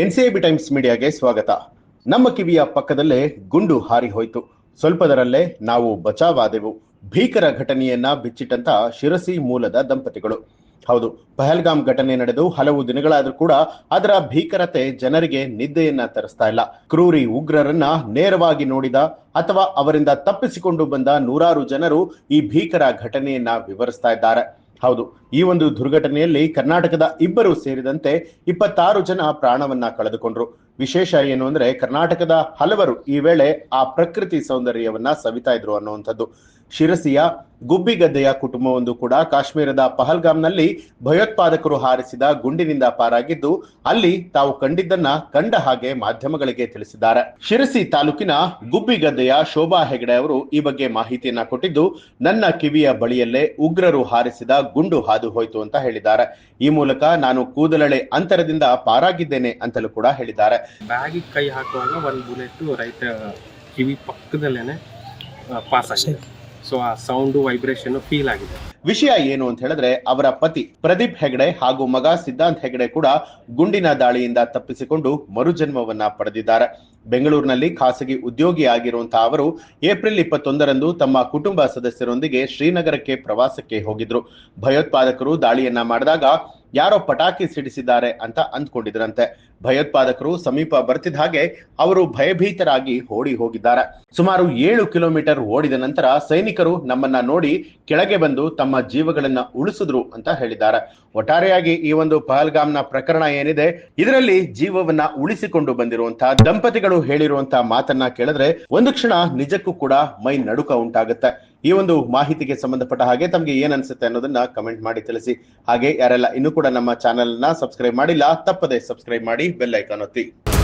NCIB times ಮೀಡಿಯಾಗೆ ಸ್ವಾಗತ. ನಮ್ಮ ಕಿವಿಯ ಪಕ್ಕದಲ್ಲೇ ಗುಂಡು ಹಾರಿ ಹೋಯಿತು. ಸ್ವಲ್ಪದರಲ್ಲೇ ನಾವು ಬಚಾವಾದೆವು. ಭೀಕರ ಘಟನೆಯನ್ನ ಬಿಚ್ಚಿಟ್ಟಂತ ಶಿರಸಿ ಮೂಲದ ದಂಪತಿಗಳು. ಹೌದು, ಪಹಲ್ಗಾಮ್ ಘಟನೆ ನಡೆದು ಹಲವು ದಿನಗಳಾದರೂ ಕೂಡ ಅದರ ಭೀಕರತೆ ಜನರಿಗೆ ನಿದ್ದೆಯನ್ನ ತರಿಸ್ತಾ ಇಲ್ಲ. ಕ್ರೂರಿ ಉಗ್ರರನ್ನ ನೇರವಾಗಿ ನೋಡಿದ ಅಥವಾ ಅವರಿಂದ ತಪ್ಪಿಸಿಕೊಂಡು ಬಂದ ನೂರಾರು ಜನರು ಈ ಭೀಕರ ಘಟನೆಯನ್ನ ವಿವರಿಸ್ತಾ ಇದ್ದಾರೆ. ಹೌದು ಈ ಒಂದು ದುರ್ಘಟನೆಯಲ್ಲಿ ಕರ್ನಾಟಕದ ಇಬ್ಬರು ಸೇರಿದಂತೆ ಇಪ್ಪತ್ತಾರು ಜನ ಪ್ರಾಣವನ್ನ ಕಳೆದುಕೊಂಡ್ರು. ವಿಶೇಷ ಏನು ಅಂದ್ರೆ ಕರ್ನಾಟಕದ ಹಲವರು ಈ ವೇಳೆ ಆ ಪ್ರಕೃತಿ ಸೌಂದರ್ಯವನ್ನ ಸವಿತಾ ಇದ್ರು ಅನ್ನುವಂಥದ್ದು. ಶಿರಸಿಯ ಗುಬ್ಬಿಗದ್ದೆಯ ಕುಟುಂಬವೊಂದು ಕೂಡ ಕಾಶ್ಮೀರದ ಪಹಲ್ಗಾಮ್ನಲ್ಲಿ ಭಯೋತ್ಪಾದಕರು ಹಾರಿಸಿದ ಗುಂಡಿನಿಂದ ಪಾರಾಗಿದ್ದು, ಅಲ್ಲಿ ತಾವು ಕಂಡಿದ್ದನ್ನ ಕಂಡ ಹಾಗೆ ಮಾಧ್ಯಮಗಳಿಗೆ ತಿಳಿಸಿದ್ದಾರೆ. ಶಿರಸಿ ತಾಲೂಕಿನ ಗುಬ್ಬಿಗದ್ದೆಯ ಶೋಭಾ ಹೆಗಡೆ ಅವರು ಈ ಬಗ್ಗೆ ಮಾಹಿತಿಯನ್ನ ಕೊಟ್ಟಿದ್ದು, ನನ್ನ ಕಿವಿಯ ಬಳಿಯಲ್ಲೇ ಉಗ್ರರು ಹಾರಿಸಿದ ಗುಂಡು ಹಾದು ಹೋಯಿತು ಅಂತ ಹೇಳಿದ್ದಾರೆ. ಈ ಮೂಲಕ ನಾನು ಕೂದಲಳೆ ಅಂತರದಿಂದ ಪಾರಾಗಿದ್ದೇನೆ ಅಂತಲೂ ಕೂಡ ಹೇಳಿದ್ದಾರೆ. ಬ್ಯಾಗಿಗೆ ಕೈ ಹಾಕುವಾಗ ಒಂದು ಬುಲೆಟ್ ರೈಟ್ ಕಿವಿ ಪಕ್ಕದಲ್ಲೇನೆ ಪಾಸ್ ಆಗಿದೆ. ಸೊ ಆ ಸೌಂಡು ವೈಬ್ರೇಷನ್ ಫೀಲ್ ಆಗಿದೆ. ವಿಷಯ ಏನು ಅಂತ ಹೇಳಿದ್ರೆ ಅವರ ಪತಿ ಪ್ರದೀಪ್ ಹೆಗಡೆ ಹಾಗೂ ಮಗ ಸಿದ್ಧಾಂತ್ ಹೆಗಡೆ ಕೂಡ ಗುಂಡಿನ ದಾಳಿಯಿಂದ ತಪ್ಪಿಸಿಕೊಂಡು ಮರುಜನ್ಮವನ್ನ ಪಡೆದಿದ್ದಾರೆ. ಬೆಂಗಳೂರಿನಲ್ಲಿ ಖಾಸಗಿ ಉದ್ಯೋಗಿ ಆಗಿರುವಂತಹ ಅವರು ಏಪ್ರಿಲ್ ಇಪ್ಪತ್ತೊಂದರಂದು ತಮ್ಮ ಕುಟುಂಬ ಸದಸ್ಯರೊಂದಿಗೆ ಶ್ರೀನಗರಕ್ಕೆ ಪ್ರವಾಸಕ್ಕೆ ಹೋಗಿದ್ರು. ಭಯೋತ್ಪಾದಕರು ದಾಳಿಯನ್ನ ಮಾಡಿದಾಗ ಯಾರೋ ಪಟಾಕಿ ಸಿಡಿಸಿದ್ದಾರೆ ಅಂತ ಅಂದ್ಕೊಂಡಿದ್ರಂತೆ. ಭಯೋತ್ಪಾದಕರು ಸಮೀಪ ಬರ್ತಿದ್ದ ಹಾಗೆ ಅವರು ಭಯಭೀತರಾಗಿ ಓಡಿ ಹೋಗಿದ್ದಾರೆ. ಸುಮಾರು ಏಳು ಕಿಲೋಮೀಟರ್ ಓಡಿದ ನಂತರ ಸೈನಿಕರು ನಮ್ಮನ್ನ ನೋಡಿ ಕೆಳಗೆ ಬಂದು ತಮ್ಮ ಜೀವಗಳನ್ನ ಉಳಿಸಿದ್ರು ಅಂತ ಹೇಳಿದ್ದಾರೆ. ಒಟ್ಟಾರೆಯಾಗಿ ಈ ಒಂದು ಪಹಲ್ಗಾಮ್ನ ಪ್ರಕರಣ ಏನಿದೆ, ಇದರಲ್ಲಿ ಜೀವವನ್ನ ಉಳಿಸಿಕೊಂಡು ಬಂದಿರುವಂತಹ ದಂಪತಿಗಳು ಹೇಳಿರುವಂತಹ ಮಾತನ್ನ ಕೇಳಿದ್ರೆ ಒಂದು ಕ್ಷಣ ನಿಜಕ್ಕೂ ಕೂಡ ಮೈ ನಡುಕ ಉಂಟಾಗುತ್ತೆ. ಈ ಒಂದು ಮಾಹಿತಿಗೆ ಸಂಬಂಧಪಟ್ಟ ಹಾಗೆ ತಮಗೆ ಏನ್ ಅನ್ನೋದನ್ನ ಕಮೆಂಟ್ ಮಾಡಿ ತಿಳಿಸಿ. ಹಾಗೆ ಯಾರೆಲ್ಲ ಇನ್ನೂ ಕೂಡ ನಮ್ಮ ಚಾನೆಲ್ನ ಸಬ್ಸ್ಕ್ರೈಬ್ ಮಾಡಿಲ್ಲ, ತಪ್ಪದೆ ಸಬ್ಸ್ಕ್ರೈಬ್ ಮಾಡಿ. baik belah ikan otik.